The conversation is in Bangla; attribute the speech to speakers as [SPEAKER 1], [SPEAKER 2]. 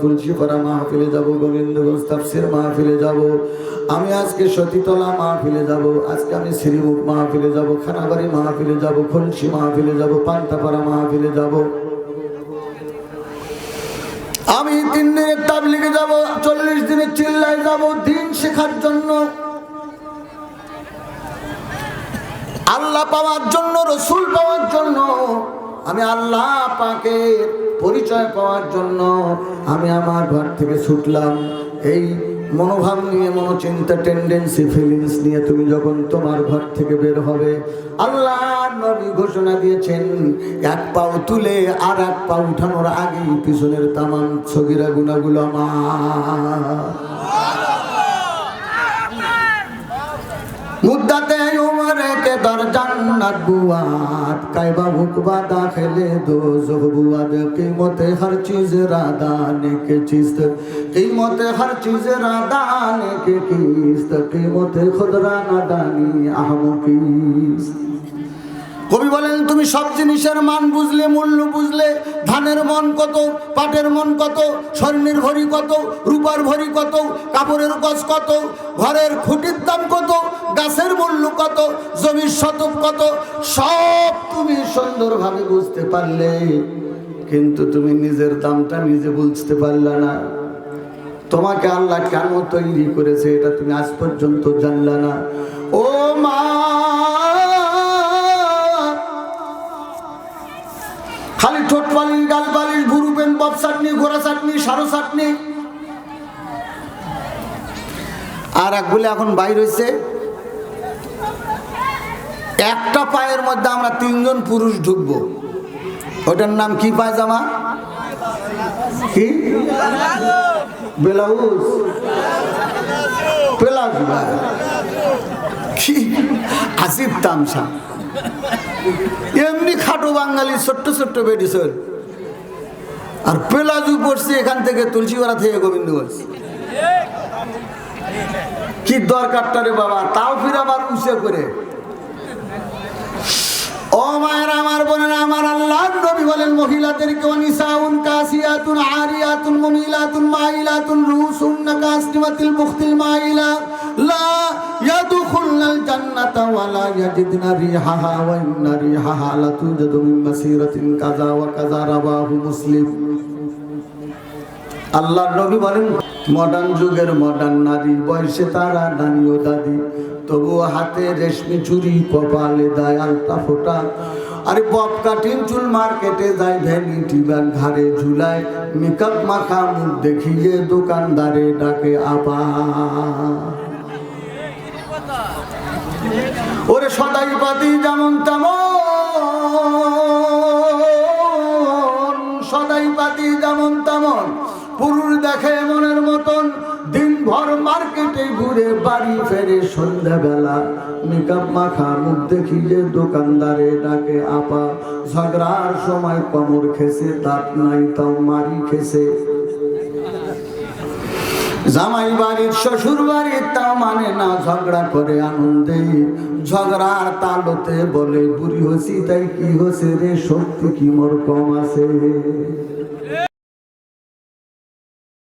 [SPEAKER 1] তুলসীপাড়া মাহফিলে যাব, গোবিন্দগঞ্জ তাফসির মাহফিলে যাব। আমি আজকে সতীতলা মাহফিলে যাব, আজকে আমি শ্রীমুখ মাহফিলে যাব, খানাবাড়ি মাহফিলে যাব খুলশি মাহফিলে যাব, পান্তাপাড়া মাহফিলে যাব। আমি তিন দিনের তাবলিগে যাব, চল্লিশ দিনের চিল্লায় যাব, দিন শেখার জন্য। আল্লাহ পাওয়ার জন্য, রসুল পাওয়ার জন্য। আমি আল্লাহ পাকে পরিচয় পাওয়ার জন্য আমি আমার ঘর থেকে ছুটলাম। এই মনোভাব নিয়ে মনোচিন্তা টেন্ডেন্সি ফিলিংস নিয়ে তুমি যখন তোমার ঘর থেকে বের হবে আল্লাহ নবী ঘোষণা দিয়েছেন এক পাও তুলে আর এক পা উঠানোর আগেই পিছনের তামাম ছবিরা গুণাগুলো মা মুদ্রাতে নাক বুয়াত, কাইবা হুকবা দাখিলে দো জহবুয়াদ কিমতে হর চিজ রাদান কে চিস্ত, কিমতে হর চিজ রাদান কে কিস্ত, কিমতে খুদরা নাদানি আহমকিস্ত। কবি বলেন, তুমি সব জিনিসের মান বুঝলে, মূল্য বুঝলে, ধানের মন কত, পাটের মন কত, স্বর্ণের ভরি কত, রূপার ভরি কত, কাপড়ের গজ কত, ঘরের খুঁটির দাম কত, গাছের মূল্য কত, জমির শতক কত, সব তুমি সুন্দরভাবে বুঝতে পারলে। কিন্তু তুমি নিজের দামটা নিজে বুঝতে পারলে না। তোমাকে আল্লাহ কেন তৈরি করেছে, এটা তুমি আজ পর্যন্ত জানলে না। ঠোঁট পালিশ গাল পালিশ ভুরু পেন বব চাটনি, ঘোড়া চাটনি, সারো চাটনি। আর এক বলে এখন বাইর হয়েছে একটা পায়ের মধ্যে আমরা তিনজন পুরুষ ঢুকবো। ওটার নাম কি পায়জামা কি? ব্লাউজ। ব্লাউজ। কি? আসিফ তামসা। এমনি খাটো বাঙালি, ছোট্ট ছোট্ট বেডিসর আর পেলাজু পড়ছে এখান থেকে তুলসীপাড়া থেকে গোবিন্দগঞ্জ। কি দরকারটা রে বাবা, তাও ফির আবার উঁচে করে। ও মায়ের, আমার বোনের, আমার আল্লাহ, নবী বলেন মহিলাদেরকে নিসাউন কাসিয়াতুন আরিয়াতুন, মুমিলাতুন, মাইলাতুন রুসুন কাসনিমাতিল মুখতিল, মাইলা। নবী বলেন, মডার্ন যুগের মডার্ন নারী, বয়সে তারা নানি ও দাদি। তবুও হাতে রেশমি চুরি, কপালে দেয় আলতা ফোটা। আরে বব কাটিং চুল মার্কেটে যায় ভ্যানিটি ব্যাগ ঘাড়ে ঝুলায় মেকআপ মাখা মুখ দেখিয়ে দোকানদারে ডাকে আপা। ওরে সদাই পাতি যেমন তেমন, সদাই পাতি যেমন তেমন, পুরুষ দেখে মনের মতন, দিনভর মার্কেটে ঘুরে বাড়ি ফেরে সন্ধ্যাবেলা। মেকআপ মাখা মুখ দেখি যে দোকানদারে ডাকে, আপা, ঝগড়ার সময় কমর খেসে, দাঁত নাই তাও মারি খেসে। জামাই বাড়ির শ্বশুর বাড়ির তাও মানে না ঝগড়া করে আনন্দে। ঝগড়ার তালতে বলে, বুড়ি হসি, তাই কি হসে রে? শক্তি কি মোর কম আছে?